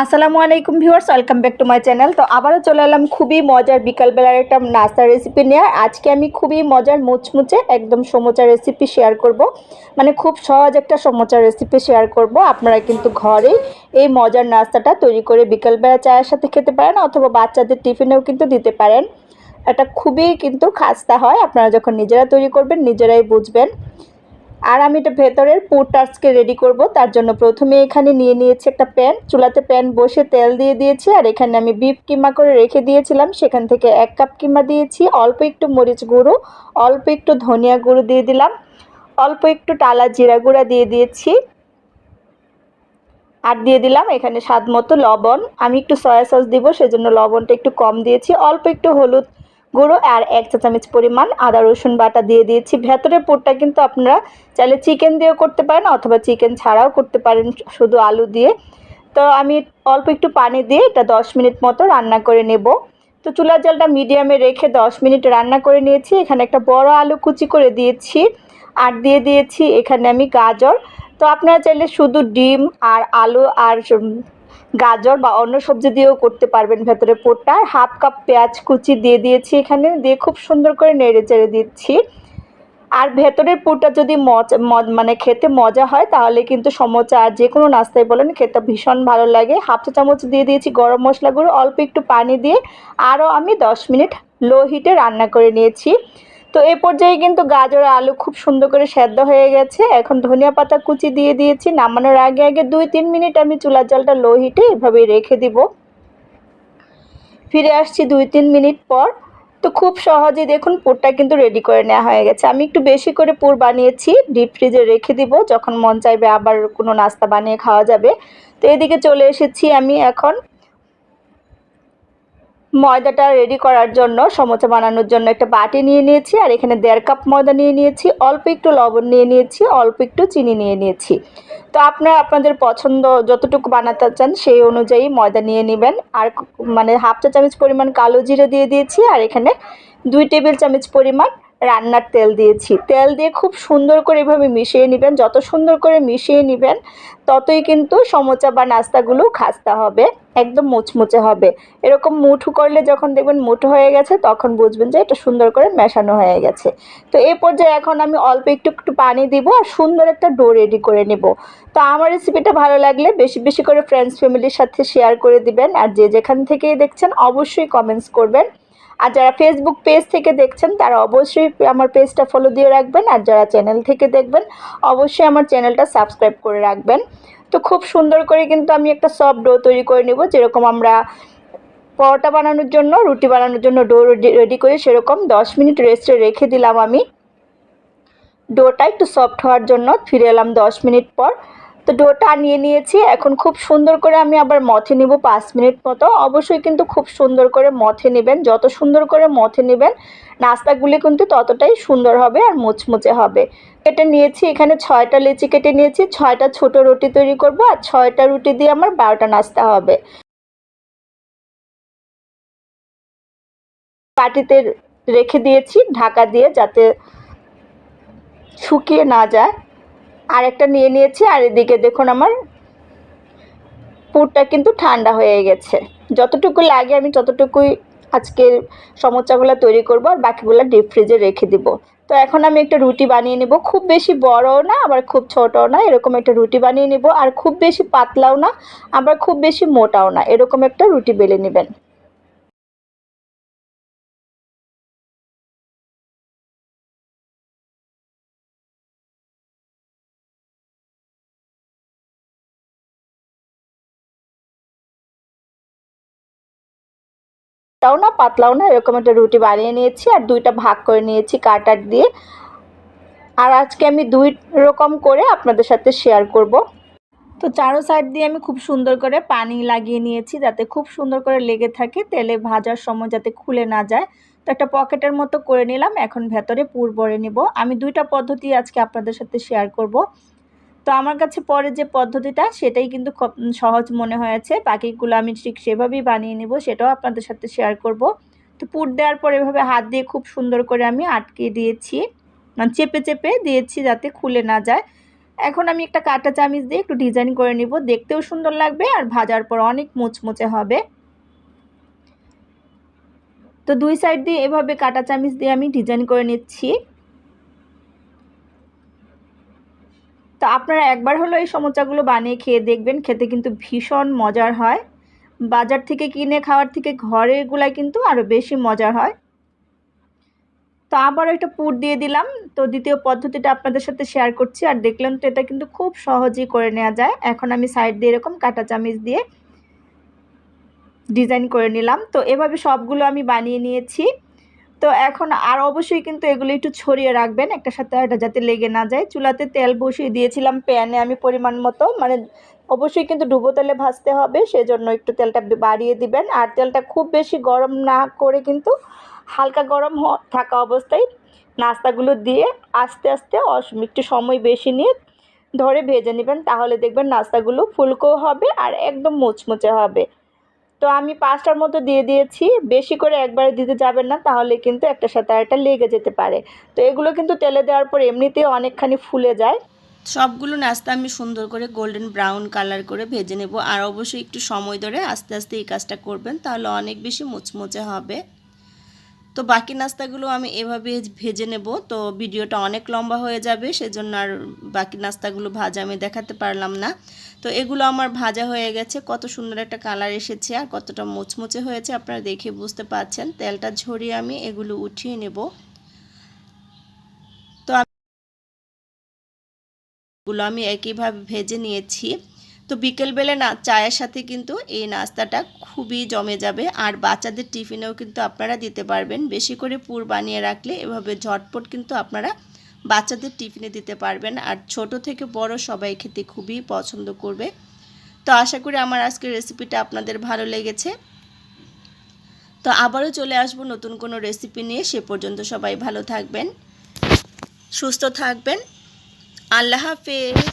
আসসালামু আলাইকুম viewers, welcome back to my channel. তো আবারও চলে এলাম খুবই মজার বিকালবেলার একটা নাস্তার রেসিপি নিয়ে। আজকে আমি খুবই মজার মুচমুচে একদম সমোচা রেসিপি শেয়ার করব। মানে খুব সহজ একটা সমোচা রেসিপি শেয়ার করব। আপনারা কিন্তু ঘরেই এই মজার নাস্তাটা তৈরি করে বিকালবেলা চায়ের সাথে খেতে পারেন অথবা বাচ্চাদের টিফিনেও কিন্তু দিতে পারেন। এটা খুবই কিন্তু খাস্তা হয়। আপনারা যখন নিজেরা তৈরি করবেন, নিজেরাই বুঝবেন। আর আমি এটা ভেতরের পুরটা আজকে রেডি করব। তার জন্য প্রথমে এখানে নিয়ে নিয়েছি একটা প্যান। চুলাতে প্যান বসে তেল দিয়ে দিয়েছি আর এখানে আমি বিফ কিমা করে রেখে দিয়েছিলাম। সেখান থেকে এক কাপ কিমা দিয়েছি। অল্প একটু মরিচ গুঁড়ো, অল্প একটু ধনিয়া গুঁড়ো দিয়ে দিলাম। অল্প একটু টালা জিরা গুঁড়া দিয়ে দিয়েছি। আর দিয়ে দিলাম এখানে স্বাদ মতো লবণ। আমি একটু সয়া সস দিব, সেজন্য লবণটা একটু কম দিয়েছি। অল্প একটু হলুদ গুঁড়ো আর এক চা চামচ পরিমাণ আদা রসুন বাটা দিয়ে দিয়েছি। ভেতরের পুরটা কিন্তু আপনারা চাইলে চিকেন দিয়েও করতে পারেন অথবা চিকেন ছাড়াও করতে পারেন শুধু আলু দিয়ে। তো আমি অল্প একটু পানি দিয়ে এটা দশ মিনিট মতো রান্না করে নেব। তো চুলার জলটা মিডিয়ামে রেখে দশ মিনিট রান্না করে নিয়েছি। এখানে একটা বড় আলু কুচি করে দিয়েছি আর দিয়ে দিয়েছি এখানে আমি গাজর। তো আপনারা চাইলে শুধু ডিম আর আলু আর গাজর বা অন্য সবজি দিয়েও করতে পারবেন ভেতরে পোটটা হাফ কাপ পেঁয়াজ কুচি দিয়ে দিয়েছি এখানে, দিয়ে খুব সুন্দর করে নেড়ে চেড়ে দিচ্ছি। আর ভেতরের পুরটা যদি মানে খেতে মজা হয়, তাহলে কিন্তু সমোচা আর যে কোনো নাস্তায় বলেন, খেতে ভীষণ ভালো লাগে। হাফ চা চামচ দিয়ে দিয়েছি গরম মশলা গুঁড়ো অল্প একটু পানি দিয়ে আরও আমি দশ মিনিট লো হিটে রান্না করে নিয়েছি। তো এই পর্যায়ে কিন্তু গাজর আলু খুব সুন্দর করে সেদ্ধ হয়ে গেছে। এখন ধনিয়া পাতা কুচি দিয়ে দিয়েছি। নামানোর আগে আগে দুই, তিন মিনিট আমি চুলার জলটা লো হিটে এভাবে রেখে দিব। ফিরে আসছি দুই, তিন মিনিট পর। তো খুব সহজে দেখুন পুরটা কিন্তু রেডি করে নেওয়া হয়ে গেছে। আমি একটু বেশি করে পুর বানিয়েছি ডিপ ফ্রিজে রেখে দিব। যখন মন চাইবে আবার কোনো নাস্তা বানিয়ে খাওয়া যাবে। তো এদিকে চলে এসেছি আমি এখন ময়দাটা রেডি করার জন্য সমোচা বানানোর জন্য একটা বাটি নিয়ে নিয়েছি, আর এখানে দেড় কাপ ময়দা নিয়ে নিয়েছি, অল্প একটু লবণ নিয়ে নিয়েছি, অল্প একটু চিনি নিয়ে নিয়েছি। তো আপনারা, আপনাদের পছন্দ যতটুকু বানাতে চান, সেই অনুযায়ী ময়দা নিয়ে নেবেন। আর মানে হাফ চা চামচ পরিমাণ কালো জিরে দিয়ে দিয়েছি, আর এখানে দুই টেবিল চামচ পরিমাণ রান্নার তেল দিয়েছি। তেল দিয়ে খুব সুন্দর করে এভাবে মিশিয়ে নেবেন। যত সুন্দর করে মিশিয়ে নেবেন, ততই কিন্তু সমোচা বা নাস্তাগুলো খাস্তা হবে, একদম মুচমুচে হবে। এরকম মুঠু করলে যখন দেখবেন মুঠো হয়ে গেছে, তখন বুঝবেন যে এটা সুন্দর করে মেশানো হয়ে গেছে। তো এই পর্যায়ে এখন আমি অল্প একটু একটু পানি দিব আর সুন্দর একটা ডো রেডি করে নেব। তো আমার রেসিপিটা ভালো লাগলে বেশি বেশি করে ফ্রেন্ডস ফ্যামিলির সাথে শেয়ার করে দিবেন। আর যে যেখান থেকেই দেখছেন, অবশ্যই কমেন্টস করবেন। আর যারা ফেসবুক পেজ থেকে দেখছেন, তারা অবশ্যই আমার পেজটা ফলো দিয়ে রাখবেন। আর যারা চ্যানেল থেকে দেখবেন, অবশ্যই আমার চ্যানেলটা সাবস্ক্রাইব করে রাখবেন। তো খুব সুন্দর করে কিন্তু আমি একটা সফট ডো তৈরি করে নেব। যেরকম আমরা পরোটা বানানোর জন্য, রুটি বানানোর জন্য ডো রেডি করে সেরকম দশ মিনিট রেস্টে রেখে দিলাম আমি। ডোটা একটু সফট হওয়ার জন্য ফিরে এলাম দশ মিনিট পর। তো ডোটা নিয়ে নিয়েছি। এখন খুব সুন্দর করে আমি আবার মথে নিব পাঁচ মিনিট মতো। অবশ্যই কিন্তু খুব সুন্দর করে মথে নেবেন। যত সুন্দর করে মথে নেবেন, নাস্তাগুলি কিন্তু ততটাই সুন্দর হবে আর মুচমুচে হবে। কেটে নিয়েছি, এখানে ছয়টা লেচি কেটে নিয়েছি, ছয়টা ছোট রুটি তৈরি করব আর ছয়টা রুটি দিয়ে আমার বারোটা নাস্তা হবে। পাটিতে রেখে দিয়েছি ঢাকা দিয়ে যাতে শুকিয়ে না যায়। আর একটা নিয়ে নিয়েছি, আর এদিকে দেখুন আমার পুরটা কিন্তু ঠান্ডা হয়ে গেছে। যতটুকু লাগে আমি ততটুকুই আজকের সমস্যাগুলো তৈরি করব, আর বাকিগুলো ডিপ ফ্রিজে রেখে দিব। তো এখন আমি একটা রুটি বানিয়ে নেব। খুব বেশি বড়ও না, আবার খুব ছোটও না, এরকম একটা রুটি বানিয়ে নেব। আর খুব বেশি পাতলাও না, আবার খুব বেশি মোটাও না, এরকম একটা রুটি বেলে নেবেন। তাও না, পাতলাও না, এরকম একটা রুটি বানিয়ে নিয়েছি আর দুইটা ভাগ করে নিয়েছি কাটার দিয়ে। আর আজকে আমি দুই রকম করে আপনাদের সাথে শেয়ার করব। তো চারো সাইড দিয়ে আমি খুব সুন্দর করে পানি লাগিয়ে নিয়েছি যাতে খুব সুন্দর করে লেগে থাকে, তেলে ভাজার সময় যাতে খুলে না যায়। তো একটা পকেটের মতো করে নিলাম, এখন ভেতরে পুর ভরে নেব। আমি দুইটা পদ্ধতি আজকে আপনাদের সাথে শেয়ার করব। তো আমার কাছে পরে যে পদ্ধতিটা, সেটাই কিন্তু খুব সহজ মনে হয়েছে। বাকিগুলো আমি ঠিক সেভাবেই বানিয়ে নেব, সেটাও আপনাদের সাথে শেয়ার করব। তো পুর দেওয়ার পর এভাবে হাত দিয়ে খুব সুন্দর করে আমি আটকে দিয়েছি। মানে চেপে চেপে দিয়েছি যাতে খুলে না যায়। এখন আমি একটা কাঁটা চামিচ দিয়ে একটু ডিজাইন করে নিব। দেখতেও সুন্দর লাগবে আর ভাজার পর অনেক মুচমুচে হবে। তো দুই সাইড দিয়ে এভাবে কাটা চামিচ দিয়ে আমি ডিজাইন করে নিচ্ছি। তো আপনারা একবার হলো এই সমোচাগুলো বানিয়ে খেয়ে দেখবেন, খেতে কিন্তু ভীষণ মজার হয়। বাজার থেকে কিনে খাওয়ার থেকে ঘরেগুলাই কিন্তু আরও বেশি মজার হয়। তো আবার একটা পুর দিয়ে দিলাম। তো দ্বিতীয় পদ্ধতিটা আপনাদের সাথে শেয়ার করছি। আর দেখলেন তো এটা কিন্তু খুব সহজেই করে নেওয়া যায়। এখন আমি সাইড দিয়ে এরকম কাঁটা চামিচ দিয়ে ডিজাইন করে নিলাম। তো এভাবে সবগুলো আমি বানিয়ে নিয়েছি। তো এখন আর অবশ্যই কিন্তু এগুলো একটু ছড়িয়ে রাখবেন, একটা সাথে একটা যাতে লেগে না যায়। চুলাতে তেল বসিয়ে দিয়েছিলাম প্যানে আমি পরিমাণ মতো মানে অবশ্যই কিন্তু ডুবো তেলে ভাজতে হবে, সেজন্য একটু তেলটা বাড়িয়ে দিবেন। আর তেলটা খুব বেশি গরম না করে কিন্তু হালকা গরম থাকা অবস্থায় নাস্তাগুলো দিয়ে আস্তে আস্তে একটু সময় বেশি নিয়ে ধরে ভেজে নেবেন, তাহলে দেখবেন নাস্তাগুলো ফুলকো হবে আর একদম মুচমুচে হবে। তো আমি পাঁচটার মতো দিয়ে দিয়েছি। বেশি করে একবারে দিতে যাবেন না, তাহলে কিন্তু একটা সাথে আরেকটা লেগে যেতে পারে। তো এগুলো কিন্তু তেলে দেওয়ার পর এমনিতেই অনেকখানি ফুলে যায়। সবগুলো নাস্তা আমি সুন্দর করে গোল্ডেন ব্রাউন কালার করে ভেজে নেব। আর অবশ্যই একটু সময় ধরে আস্তে আস্তে এই কাজটা করবেন, তাহলে অনেক বেশি মুচমুচে হবে। তো বাকি নাস্তাগুলো আমি এভাবে ভেজে নেব। তো ভিডিওটা অনেক লম্বা হয়ে যাবে, সেজন্য আর বাকি নাস্তাগুলো ভাজা আমি দেখাতে পারলাম না। তো এগুলো আমার ভাজা হয়ে গেছে, কত সুন্দর একটা কালার এসেছে আর কতটা মুচমুচে হয়েছে আপনারা দেখে বুঝতে পারছেন। তেলটা ঝরিয়ে আমি এগুলো উঠিয়ে নেব। তো গুলো আমি একইভাবে ভেজে নিয়েছি। তো বিকেলবেলা না চায়ের সাথে কিন্তু এই নাস্তাটা খুবই জমে যাবে। আর বাচ্চাদের টিফিনেও কিন্তু আপনারা দিতে পারবেন। বেশি করে পুর বানিয়ে রাখলে এভাবে ঝটপট কিন্তু আপনারা বাচ্চাদের টিফিনে দিতে পারবেন। আর ছোট থেকে বড় সবাই খেতে খুবই পছন্দ করবে। তো আশা করি আমার আজকের রেসিপিটা আপনাদের ভালো লেগেছে। তো আবারও চলে আসব নতুন কোনো রেসিপি নিয়ে। সে পর্যন্ত সবাই ভালো থাকবেন, সুস্থ থাকবেন। আল্লাহ হাফেজ।